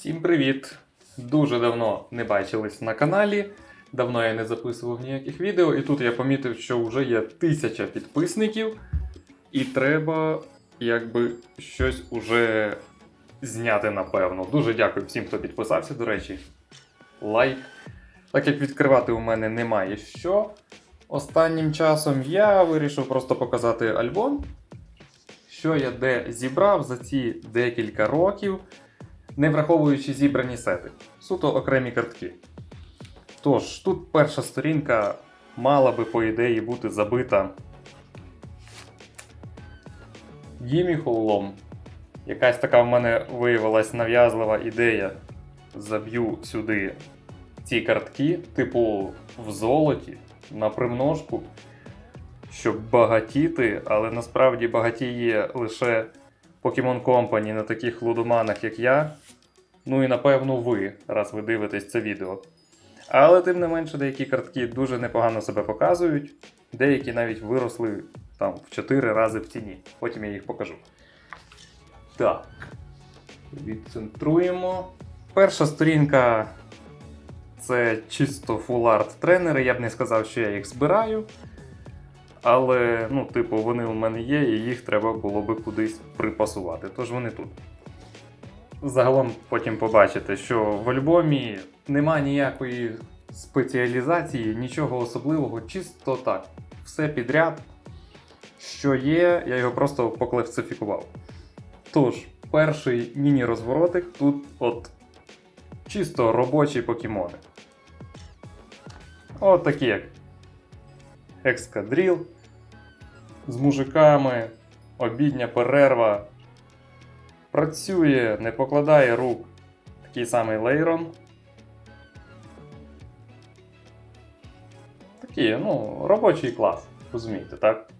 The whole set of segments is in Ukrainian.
Всім привіт! Дуже давно не бачились на каналі. Давно я не записував ніяких відео, і тут я помітив, що вже є тисяча підписників, і треба якби щось уже зняти, напевно. Дуже дякую всім, хто підписався, до речі. Лайк. Так як відкривати у мене немає що. Останнім часом я вирішив просто показати альбом, що я де зібрав за ці декілька років не враховуючи зібрані сети. Суто окремі картки. Тож, тут перша сторінка мала би, по ідеї, бути забита Гімі Холлом. Якась така в мене виявилась нав'язлива ідея. Заб'ю сюди ці картки, типу в золоті, на примножку, щоб багатіти, але насправді багатіє лише Pokemon Company на таких лудоманах, як я. Ну і напевно ви, раз ви дивитесь це відео. Але тим не менше, деякі картки дуже непогано себе показують, деякі навіть виросли там в 4 рази в ціні. Потім я їх покажу. Так. Відцентруємо. Перша сторінка це чисто фул-арт тренери. Я б не сказав, що я їх збираю. Але, ну, типу, вони у мене є, і їх треба було би кудись припасувати. Тож вони тут. Загалом потім побачите, що в альбомі нема ніякої спеціалізації, нічого особливого, чисто так. Все підряд, що є, я його просто покласифікував. Тож, перший міні-розворотик тут от чисто робочі покемони. От такі як екскадріл з мужиками, обідня перерва. Працює, не покладає рук. Такий самий Лейрон. Такі, ну, робочий клас, розумієте, так?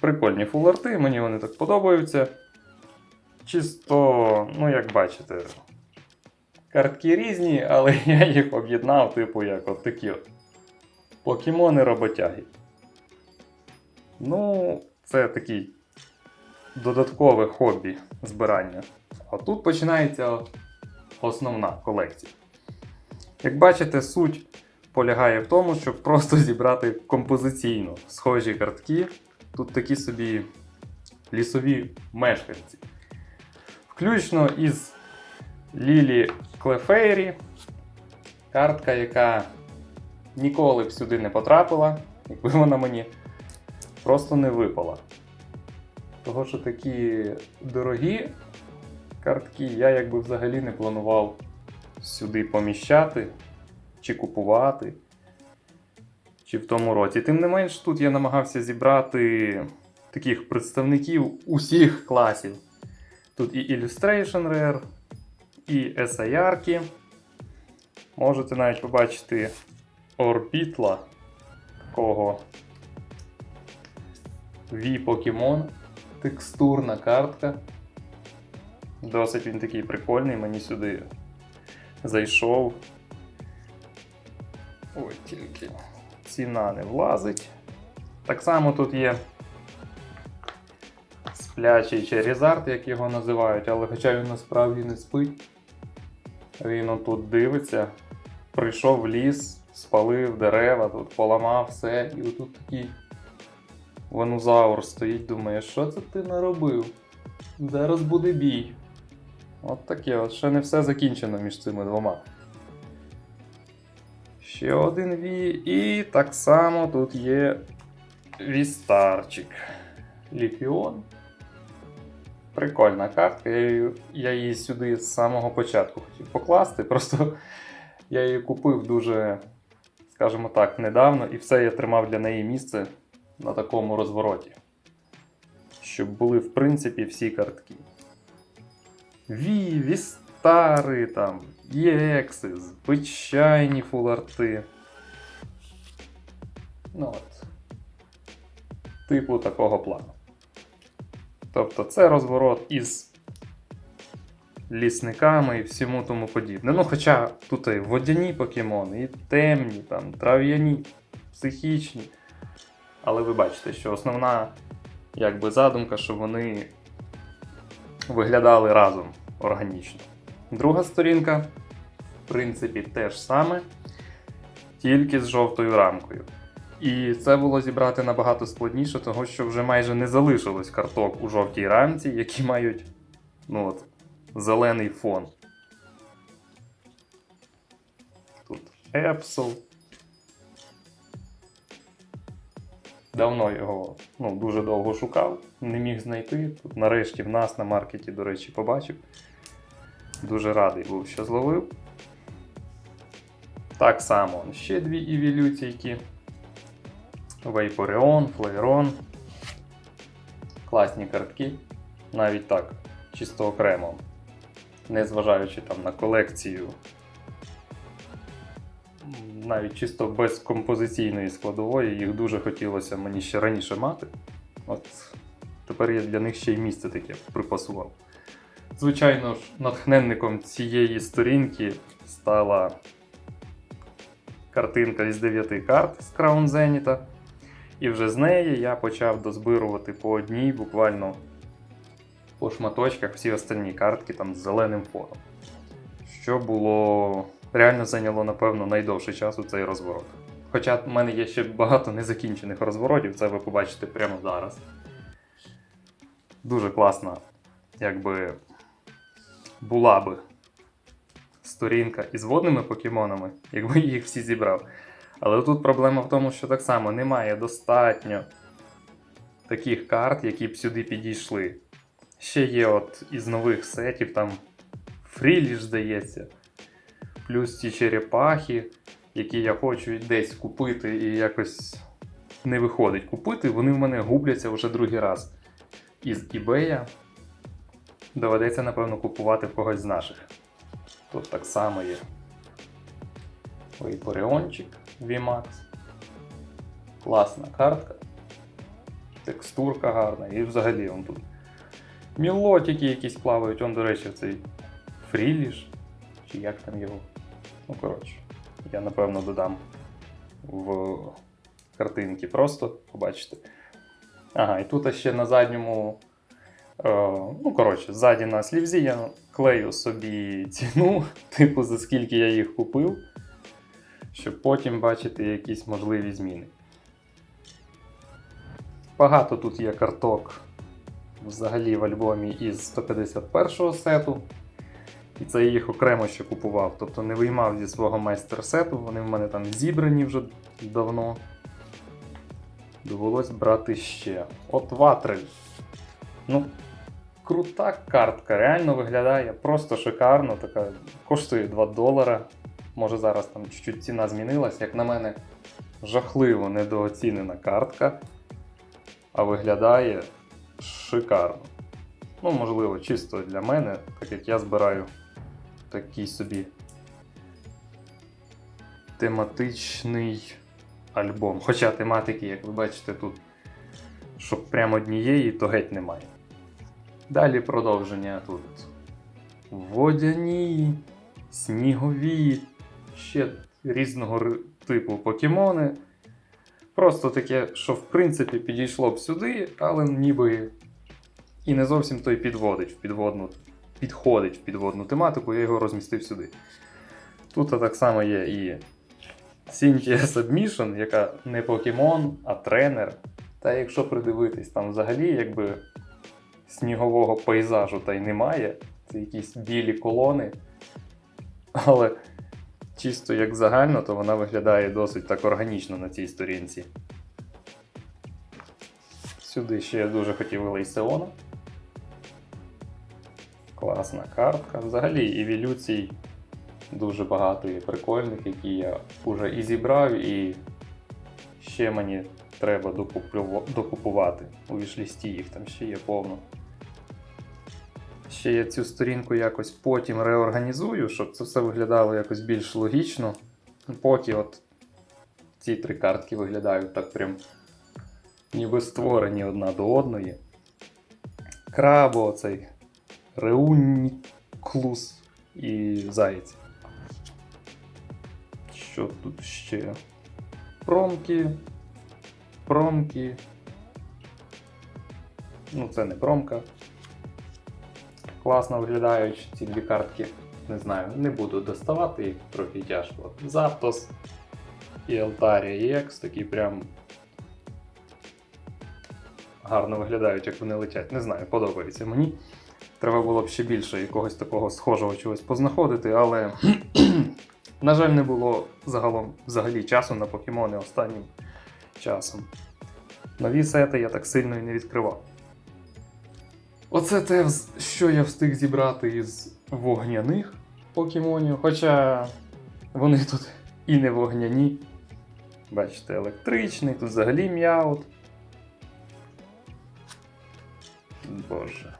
Прикольні фуларти, мені вони так подобаються. Чисто, ну, як бачите, картки різні, але я їх об'єднав, типу, як от такі от. Покемони роботяги. Ну, це такий додаткове хобі збирання. А тут починається основна колекція. Як бачите, суть полягає в тому, щоб просто зібрати композиційно схожі картки. Тут такі собі лісові мешканці. Включно із Лілі Клефейрі. Картка, яка ніколи б сюди не потрапила, якби вона мені просто не випала. Того, що такі дорогі картки я якби взагалі не планував сюди поміщати чи купувати. Чи в тому році. Тим не менш, тут я намагався зібрати таких представників усіх класів. Тут і Illustration Rare, і SIR. Можете навіть побачити Орбітла такого V Pokemon. Текстурна картка. Досить він такий прикольний, мені сюди зайшов. Ой, тільки ціна не влазить. Так само тут є сплячий Черізард, як його називають, але хоча він насправді не спить. Він отут дивиться, прийшов в ліс, спалив дерева, тут поламав все, і отут такий Ванузаур стоїть, думає, що це ти наробив? Зараз буде бій. От таке, от ще не все закінчено між цими двома. Ще один Ві. І так само тут є Вістарчик. Ліфіон. Прикольна картка. Я я її сюди з самого початку хотів покласти. Просто я її купив дуже, скажімо так, недавно, і все я тримав для неї місце на такому розвороті. Щоб були, в принципі, всі картки. Ві, Вістари, там, ЄЕкси, звичайні фуларти. Ну от. Типу такого плану. Тобто це розворот із лісниками і всьому тому подібне. Ну, хоча тут і водяні покемони, і темні, там, трав'яні, психічні. Але ви бачите, що основна якби, задумка, щоб вони виглядали разом органічно. Друга сторінка, в принципі, те ж саме, тільки з жовтою рамкою. І це було зібрати набагато складніше, тому що вже майже не залишилось карток у жовтій рамці, які мають ну от, зелений фон. Тут Epsol. Давно його ну, дуже довго шукав, не міг знайти. Тут нарешті в нас на маркеті, до речі, побачив. Дуже радий був, що зловив. Так само ще дві івілюційки. Vaporeon, Flairon. Класні картки. Навіть так, чисто окремо. Незважаючи там на колекцію. Навіть чисто без композиційної складової, їх дуже хотілося мені ще раніше мати. От тепер я для них ще й місце таке припасував. Звичайно ж, натхненником цієї сторінки стала картинка із 9 карт з Crown Zenith. І вже з неї я почав дозбирувати по одній, буквально по шматочках всі останні картки там з зеленим фоном. Що було реально зайняло, напевно, найдовший час у цей розворот. Хоча в мене є ще багато незакінчених розворотів, це ви побачите прямо зараз. Дуже класна, якби була би сторінка із водними покемонами, якби їх всі зібрав. Але тут проблема в тому, що так само немає достатньо таких карт, які б сюди підійшли. Ще є от із нових сетів там Фріліш, здається. Плюс ці черепахи, які я хочу десь купити і якось не виходить купити, вони в мене губляться вже другий раз. Із eBay доведеться, напевно, купувати в когось з наших. Тут так само є. Вейпореончик VMAX. Класна картка. Текстурка гарна. І взагалі он тут. Мілотики якісь плавають, он, до речі, цей фріліш. Чи як там його. Ну, коротше, я напевно додам в картинки просто, побачите. Ага, і тут ще на задньому. Е, ну, коротше, ззаді на слівзі я клею собі ціну, типу, за скільки я їх купив, щоб потім бачити якісь можливі зміни. Багато тут є карток взагалі в альбомі із 151-го сету. І це я їх окремо ще купував. Тобто не виймав зі свого майстер-сету, вони в мене там зібрані вже давно. Довелось брати ще. От Ватрель. Ну, крута картка, реально виглядає просто шикарно. Така коштує 2 долара. Може зараз там чуть-чуть ціна змінилась. Як на мене, жахливо недооцінена картка. А виглядає шикарно. Ну, можливо, чисто для мене, так як я збираю такий собі тематичний альбом. Хоча тематики, як ви бачите, тут, щоб прямо однієї, то геть немає. Далі продовження тут. Водяні, снігові, ще різного типу покемони. Просто таке, що в принципі підійшло б сюди, але ніби і не зовсім той підводить в підводну, підходить в підводну тематику, я його розмістив сюди. Тут так само є і Cynthia Submission, яка не покемон, а тренер. Та якщо придивитись, там взагалі якби снігового пейзажу та й немає. Це якісь білі колони. Але чисто як загально, то вона виглядає досить так органічно на цій сторінці. Сюди ще я дуже хотів Елейсеона. Класна картка. Взагалі івілюцій дуже багато є прикольних, які я вже і зібрав, і ще мені треба докупувати. У вішлісті їх там ще є повно. Ще я цю сторінку якось потім реорганізую, щоб це все виглядало якось більш логічно. Поки от ці три картки виглядають так прям ніби створені одна до одної. Крабо, цей Реуніклус і Заєць. Що тут ще? Промки. Промки. Ну, це не промка. Класно виглядають ці дві картки. не знаю, не буду доставати їх трохи тяжко. Заптос і Altaria EX такі прям гарно виглядають, як вони летять. Не знаю, подобається мені. Треба було б ще більше якогось такого схожого чогось познаходити, але, на жаль, не було загалом взагалі часу на покемони останнім часом. Нові сети я так сильно і не відкривав. Оце те, що я встиг зібрати із вогняних покемонів. Хоча вони тут і не вогняні. Бачите, електричний, тут взагалі м'яут. Боже.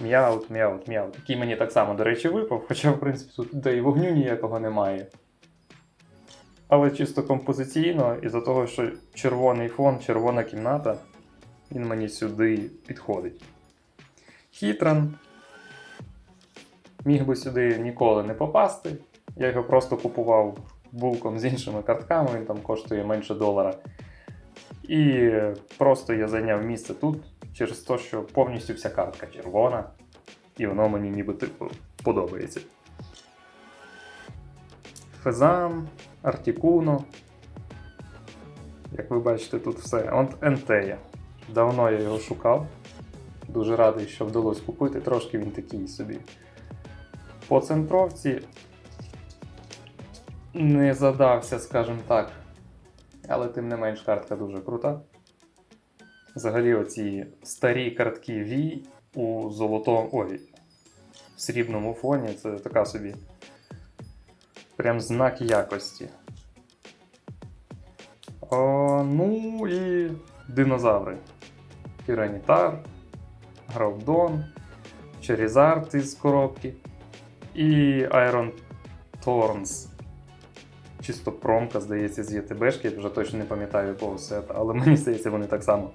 М'яут, м'яут, м'яут. Який мені так само, до речі, випав, хоча, в принципі, тут де і вогню ніякого немає. Але чисто композиційно, із-за того, що червоний фон, червона кімната, він мені сюди підходить. Хітран. Міг би сюди ніколи не попасти. Я його просто купував булком з іншими картками, він там коштує менше долара. І просто я зайняв місце тут через те, що повністю вся картка червона, і воно мені ніби типу подобається. Фезам, Артікуно. Як ви бачите, тут все. От Ентея. Давно я його шукав. Дуже радий, що вдалося купити. Трошки він такий собі. По центровці не задався, скажімо так. Але тим не менш картка дуже крута. Взагалі, оці старі картки V у золотому. Ой, в срібному фоні це така собі. Прям знак якості. О, ну і динозаври. Тиранітар, Гравдон, Черізард із коробки і Iron Thorns. Чисто промка, здається, з ЄТБшки, я вже точно не пам'ятаю якого сета, але мені здається, вони так само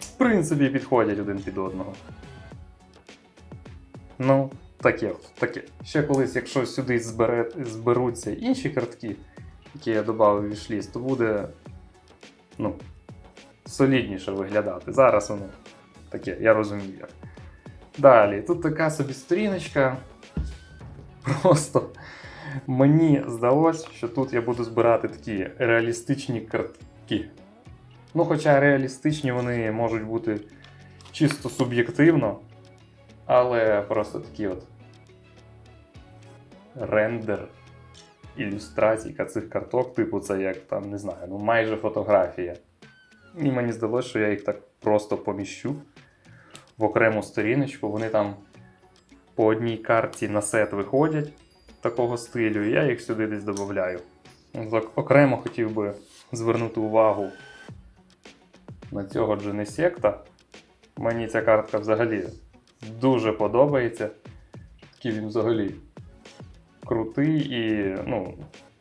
в принципі підходять один під одного. Ну, таке, таке. Ще колись, якщо сюди збере, зберуться інші картки, які я додав у вішліст, то буде ну, солідніше виглядати. Зараз воно таке, я розумію. як. Далі, тут така собі сторіночка. Просто мені здалось, що тут я буду збирати такі реалістичні картки. Ну, хоча реалістичні вони можуть бути чисто суб'єктивно, але просто такі от рендер ілюстраційка цих карток, типу, це як там, не знаю, ну майже фотографія. І мені здалося, що я їх так просто поміщу в окрему сторіночку. Вони там по одній карті на сет виходять такого стилю, і я їх сюди десь додаю. Окремо хотів би звернути увагу на цього Дженесекта. Мені ця картка взагалі дуже подобається. Такий він взагалі крутий і, ну,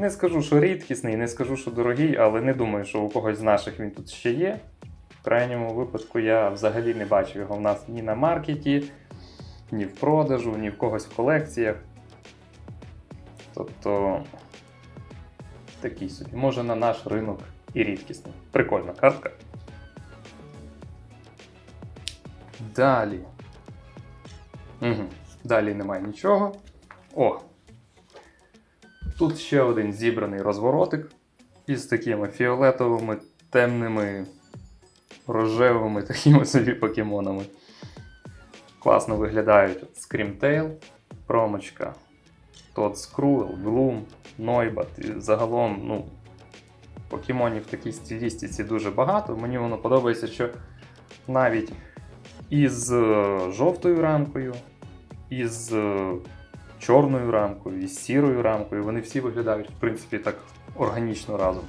не скажу, що рідкісний, не скажу, що дорогий, але не думаю, що у когось з наших він тут ще є. В крайньому випадку я взагалі не бачив його в нас ні на маркеті, ні в продажу, ні в когось в колекціях. Тобто такий собі. Може на наш ринок і рідкісний. Прикольна картка. Далі. Угу. Далі немає нічого. О! Тут ще один зібраний розворотик із такими фіолетовими, темними, рожевими такими собі покемонами. Класно виглядають Screamtail, промочка, Тот Скруел, Gloom, Нойбат. І загалом, ну, покемонів в такій стилістиці дуже багато. Мені воно подобається, що навіть із е, жовтою рамкою, із е, чорною рамкою, із сірою рамкою, вони всі виглядають, в принципі, так органічно разом.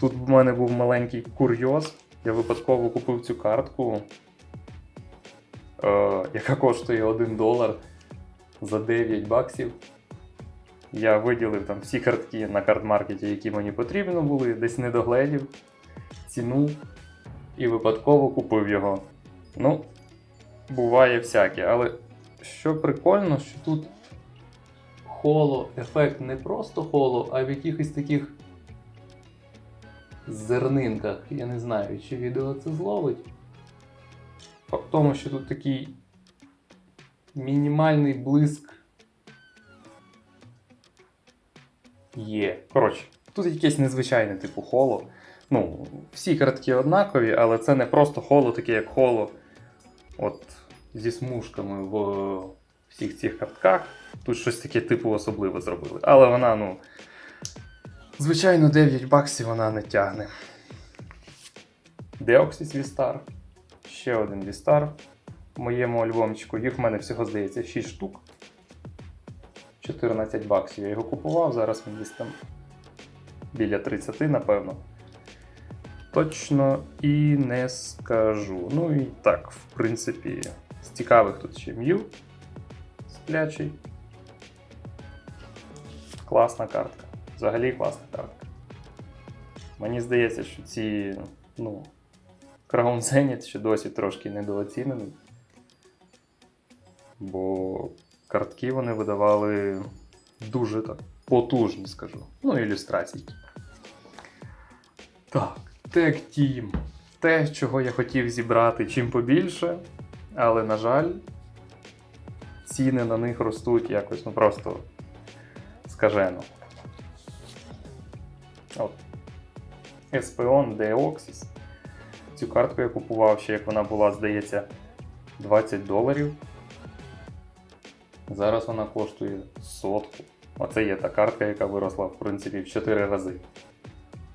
Тут в мене був маленький курйоз. Я випадково купив цю картку, е, яка коштує 1 долар за 9 баксів. Я виділив там всі картки на картмаркеті, які мені потрібно були, десь не догледів ціну і випадково купив його. Ну, буває всяке, але що прикольно, що тут холо, ефект не просто холо, а в якихось таких зернинках. Я не знаю, чи відео це зловить. Факт в тому, що тут такий Мінімальний блиск. Є. Коротше, тут якесь незвичайне типу холо. Ну, всі картки однакові, але це не просто холо, таке як холо. От зі смужками в всіх цих картках. Тут щось таке типу особливе зробили. Але вона, ну. Звичайно, 9 баксів вона не тягне. Deoxys V-Star. Ще один V-Star в моєму альбомчику. Їх в мене всього здається 6 штук. 14 баксів. Я його купував, зараз він десь там біля 30, напевно. Точно і не скажу. Ну і так, в принципі, з цікавих тут ще М'ю сплячий. Класна картка. Взагалі класна картка. Мені здається, що ці, ну, Crown Zenith ще досі трошки недооцінений. Бо картки вони видавали дуже так потужні, скажу. Ну, ілюстрації. Так, Tag Team. Те, чого я хотів зібрати чим побільше, але, на жаль, ціни на них ростуть якось ну просто скажено. От. Espeon Deoxys. Цю картку я купував ще як вона була, здається, 20 доларів. Зараз вона коштує сотку. Оце є та картка, яка виросла, в принципі, в 4 рази.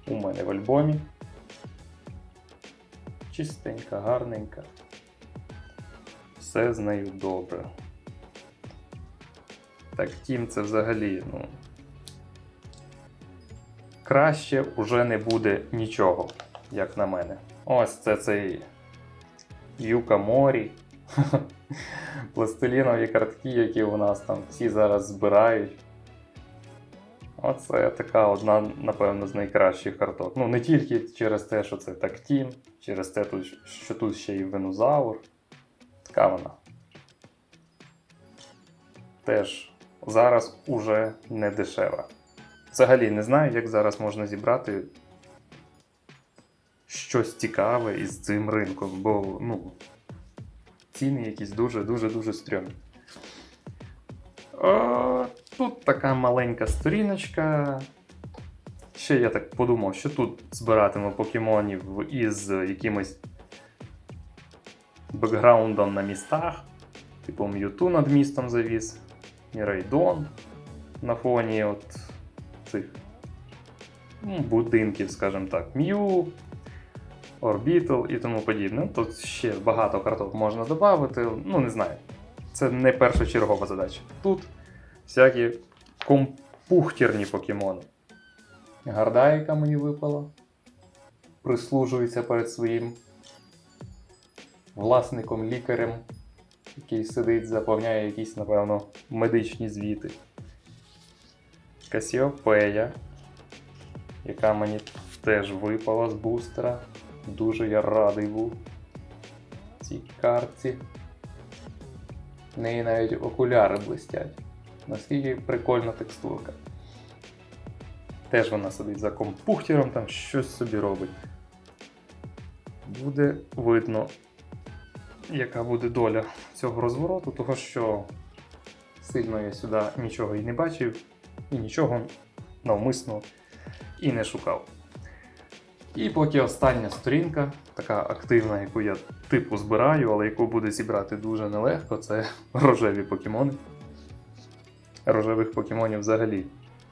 У мене в альбомі. Чистенька, гарненька. Все з нею добре. Так, тім це взагалі, ну. Краще уже не буде нічого, як на мене. Ось це цей Юка Морі. Пластилінові картки, які у нас там всі зараз збирають. Оце така одна, напевно, з найкращих карток. Ну, не тільки через те, що це тактін, через те, що тут ще й венозавр. Така вона. Теж зараз уже не дешева. Взагалі не знаю, як зараз можна зібрати щось цікаве із цим ринком, бо ну, ціни якісь дуже-дуже-дуже стрьомні. О, тут така маленька сторіночка. Ще я так подумав, що тут збиратиму покемонів із якимось бекграундом на містах. Типу М'юту над містом завіз, Мірайдон на фоні от цих ну, будинків, скажімо так, М'ю, Орбітл і тому подібне. Тут ще багато карток можна додати. Ну, не знаю. Це не першочергова задача. Тут всякі компухтерні покемони. Гарда, яка мені випала, прислужується перед своїм власником-лікарем, який сидить, заповняє якісь, напевно, медичні звіти. Касіопея, яка мені теж випала з бустера. Дуже я радий був цій картці. В неї навіть окуляри блистять. Наскільки прикольна текстурка. Теж вона сидить за компухтером, там щось собі робить. Буде видно, яка буде доля цього розвороту, того що сильно я сюди нічого і не бачив, і нічого навмисно і не шукав. І поки остання сторінка, така активна, яку я типу збираю, але яку буде зібрати дуже нелегко, це рожеві покемони. Рожевих покемонів взагалі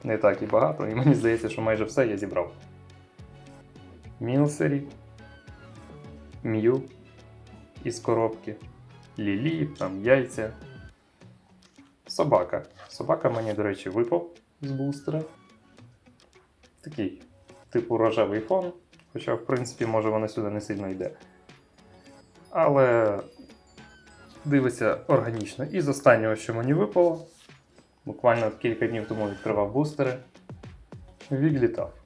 не так і багато, і мені здається, що майже все я зібрав. Мілсері, М'ю із коробки, Лілі, там яйця. Собака. Собака мені, до речі, випав з бустера. Такий, типу рожевий фон. Хоча, в принципі, може вона сюди не сильно йде. Але дивиться органічно. І з останнього, що мені випало, буквально кілька днів тому відкривав бустери. Віглітав.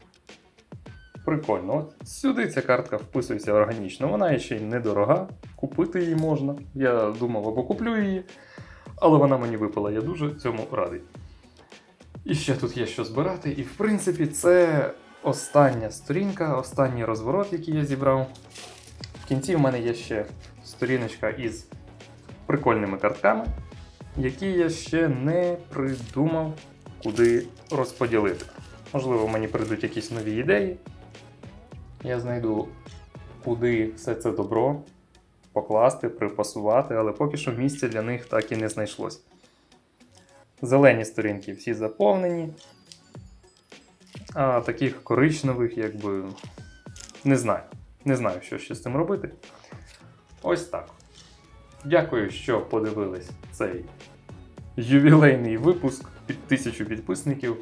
Прикольно. От сюди ця картка вписується органічно. Вона ще й недорога, купити її можна. Я думав або куплю її, але вона мені випала, я дуже цьому радий. І ще тут є що збирати, і в принципі це остання сторінка, останній розворот, який я зібрав. В кінці в мене є ще сторіночка із прикольними картками. які я ще не придумав, куди розподілити. Можливо, мені прийдуть якісь нові ідеї. Я знайду, куди все це добро покласти, припасувати, але поки що місця для них так і не знайшлось. Зелені сторінки всі заповнені. А таких коричневих, якби. Не знаю. Не знаю, що ще з цим робити. Ось так. Дякую, що подивились цей ювілейний випуск під тисячу підписників.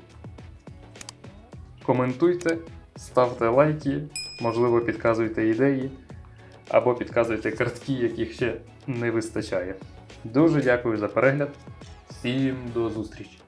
Коментуйте, ставте лайки, можливо, підказуйте ідеї або підказуйте картки, яких ще не вистачає. Дуже дякую за перегляд. Всім до зустрічі!